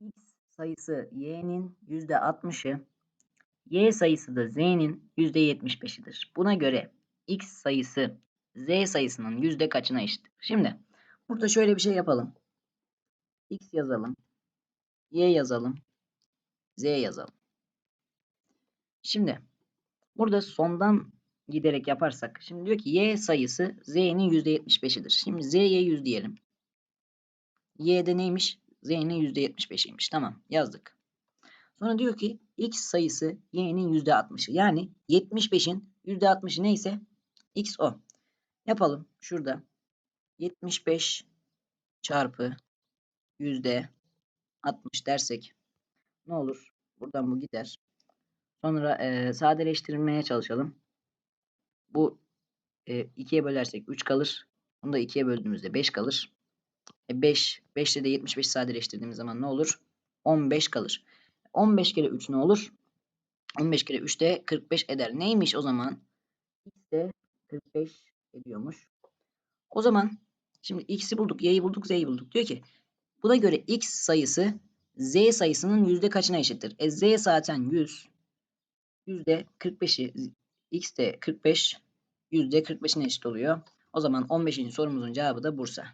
x sayısı y'nin %60'ı, y sayısı da z'nin %75'idir. Buna göre x sayısı z sayısının yüzde kaçına eşittir? Şimdi burada şöyle bir şey yapalım. x yazalım, y yazalım, z yazalım. Şimdi burada sondan giderek yaparsak. Şimdi diyor ki y sayısı z'nin %75'idir. Şimdi z'ye 100 diyelim. y'de neymiş? Z'nin %75'iymiş. Tamam yazdık. Sonra diyor ki x sayısı y'nin %60'ı. Yani 75'in %60'ı neyse x o. Yapalım şurada. 75 çarpı yüzde 60 dersek ne olur? Buradan bu gider. Sonra e, sadeleştirmeye çalışalım. Bu e, 2'ye bölersek 3 kalır. Bunu da 2'ye böldüğümüzde 5 kalır. E 5, 5 ile de 75 sadeleştirdiğimiz zaman ne olur? 15 kalır. 15 kere 3 ne olur? 15 kere 3 de 45 eder. Neymiş o zaman? X de 45 ediyormuş. O zaman şimdi x'i bulduk, y'yi bulduk, z'yi bulduk. Diyor ki buna göre x sayısı z sayısının yüzde kaçına eşittir? E z zaten 100. Yüzde 45'i x de 45 yüzde 45'ine eşit oluyor. O zaman 15. sorumuzun cevabı da Bursa.